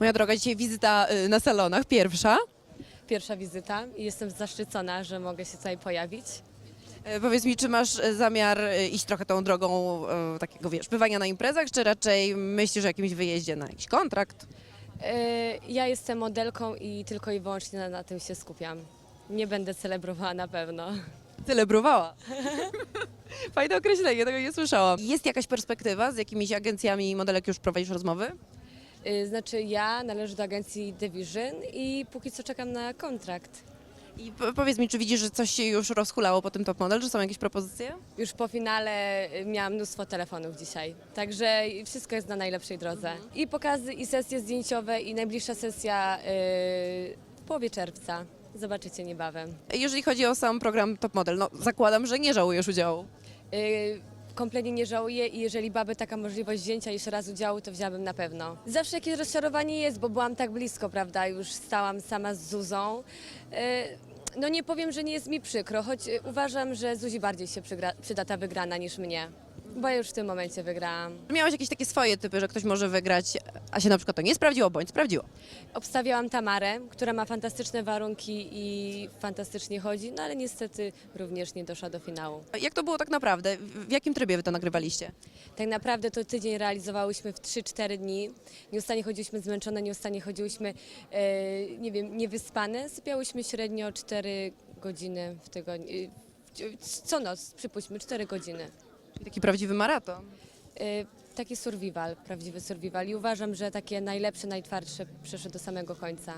Moja droga, dzisiaj wizyta y, na salonach, pierwsza. Pierwsza wizyta i jestem zaszczycona, że mogę się tutaj pojawić. E, Powiedz mi, czy masz e, zamiar e, iść trochę tą drogą e, takiego, wiesz, bywania na imprezach, czy raczej myślisz o jakimś wyjeździe na jakiś kontrakt? Ja jestem modelką i tylko i wyłącznie na, na tym się skupiam. Nie będę celebrowała na pewno. Celebrowała. Fajne określenie, tego nie słyszałam. Jest jakaś perspektywa, z jakimiś agencjami modelek już prowadzisz rozmowy? Yy, Znaczy ja należę do agencji Division i póki co czekam na kontrakt. I po- powiedz mi, czy widzisz, że coś się już rozhulało po tym top model, że są jakieś propozycje? Już po finale y, miałam mnóstwo telefonów dzisiaj, także wszystko jest na najlepszej drodze. I pokazy, i sesje zdjęciowe, i najbliższa sesja yy, w połowie czerwca. Zobaczycie niebawem. Jeżeli chodzi o sam program Top Model, no zakładam, że nie żałujesz udziału. Yy, kompletnie nie żałuję i jeżeli byłaby taka możliwość wzięcia jeszcze raz udziału, to wzięłabym na pewno. Zawsze jakieś rozczarowanie jest, bo byłam tak blisko, prawda, już stałam sama z Zuzą. Yy, no nie powiem, że nie jest mi przykro, choć yy, uważam, że Zuzi bardziej się przyda ta wygrana niż mnie, bo ja już w tym momencie wygrałam. Miałaś jakieś takie swoje typy, że ktoś może wygrać, a się na przykład to nie sprawdziło, bądź sprawdziło. Obstawiałam Tamarę, która ma fantastyczne warunki i fantastycznie chodzi, no ale niestety również nie doszła do finału. Jak to było tak naprawdę? W jakim trybie wy to nagrywaliście? Tak naprawdę to tydzień realizowałyśmy w 3-4 dni. Nieustannie chodziłyśmy zmęczone, nieustannie chodziłyśmy, e, nie wiem, niewyspane. Sypiałyśmy średnio 4 godziny w tygodniu. e, Co noc, przypuśćmy, 4 godziny. Taki prawdziwy maraton. E, Taki survival, prawdziwy survival i uważam, że takie najlepsze, najtwardsze przeszły do samego końca.